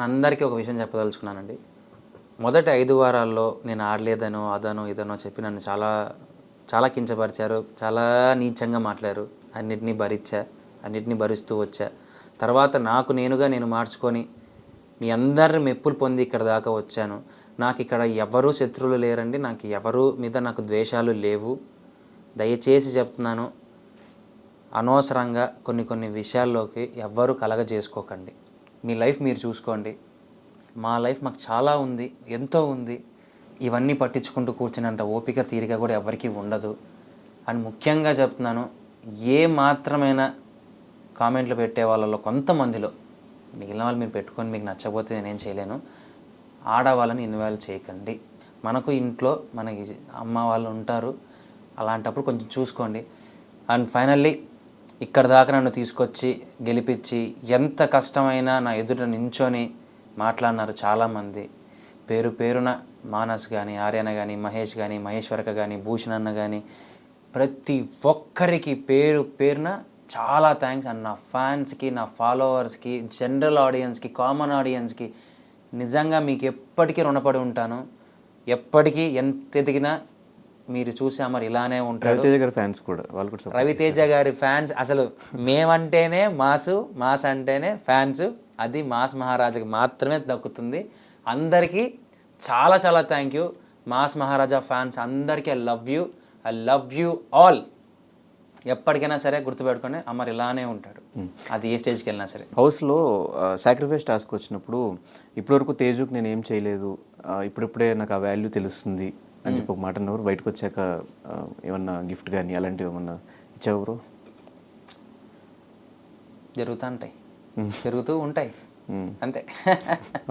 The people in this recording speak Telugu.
నేను అందరికీ ఒక విషయం చెప్పదలుచుకున్నానండి. మొదటి ఐదు వారాల్లో నేను ఆడలేదనో అదనో ఇదనో చెప్పి నన్ను చాలా చాలా కించపరిచారు. చాలా నీచంగా మాట్లాడారు. అన్నిటినీ భరించా అన్నిటినీ భరిస్తూ వచ్చా. తర్వాత నాకు నేనుగా నేను మార్చుకొని మీ అందరి మెప్పులు పొంది ఇక్కడ దాకా వచ్చాను. నాకు ఇక్కడ ఎవరూ శత్రువులు లేరండి. నాకు ఎవరు మీద నాకు ద్వేషాలు లేవు. దయచేసి చెప్తున్నాను అనవసరంగా కొన్ని కొన్ని విషయాల్లోకి ఎవ్వరూ కలగజేసుకోకండి. మీ లైఫ్ మీరు చూసుకోండి. మా లైఫ్ మాకు చాలా ఉంది ఎంతో ఉంది. ఇవన్నీ పట్టించుకుంటూ కూర్చున్నంత ఓపిక తీరిక కూడా ఎవరికీ ఉండదు. అండ్ ముఖ్యంగా చెప్తున్నాను ఏ మాత్రమైన కామెంట్లు పెట్టే వాళ్ళలో కొంతమందిలో మిగిలిన వాళ్ళు మీరు పెట్టుకొని మీకు నచ్చకపోతే నేనేం చేయలేను ఆడవాళ్ళని ఇన్వాల్వ్ చేయకండి. మనకు ఇంట్లో మనకి అమ్మ వాళ్ళు ఉంటారు అలాంటప్పుడు కొంచెం చూసుకోండి. అండ్ ఫైనల్లీ ఇక్కడ దాకా నన్ను తీసుకొచ్చి గెలిపించి ఎంత కష్టమైనా నా ఎదుట నించొని మాట్లాడినారు చాలామంది. పేరు పేరున మానస్ కానీ ఆర్యన కానీ మహేష్ కానీ మహేశ్వరక కానీ భూషణ్ అన్న కానీ ప్రతి ఒక్కరికి పేరు పేరున చాలా థ్యాంక్స్ అండ్ నా ఫ్యాన్స్కి నా ఫాలోవర్స్కి జనరల్ ఆడియన్స్కి కామన్ ఆడియన్స్కి నిజంగా మీకు ఎప్పటికీ రుణపడి ఉంటాను. ఎప్పటికీ ఎంత ఎదిగినా మీరు చూసా మరి ఇలానే ఉంటారు రవితేజ గారి ఫ్యాన్స్ కూడా వాళ్ళు కూడా రవితేజ గారి ఫ్యాన్స్ అసలు మేమంటేనే మాసు మాస్ అంటేనే ఫ్యాన్స్ అది మాస్ మహారాజాకి మాత్రమే దక్కుతుంది. అందరికీ చాలా చాలా thank you mass Maharaja fans అందరికీ I love you I love you all ఎప్పటికైనా సరే గుర్తుపెట్టుకొని అమర్ ఇలానే ఉంటాడు. అది ఏ స్టేజ్కి వెళ్ళినా సరే. హౌస్లో సాక్రిఫైస్ టాస్క్ వచ్చినప్పుడు ఇప్పటివరకు తేజుకి నేను ఏం చేయలేదు ఇప్పుడిప్పుడే నాకు ఆ వాల్యూ తెలుస్తుంది. అని చెప్పి ఒక మాట అన్నవారు. బయటకు వచ్చాక ఏమన్నా గిఫ్ట్ కానీ అలాంటివి ఏమన్నా ఇచ్చావు బ్రో? జరుగుతూ ఉంటాయి జరుగుతూ ఉంటాయి. అంతే.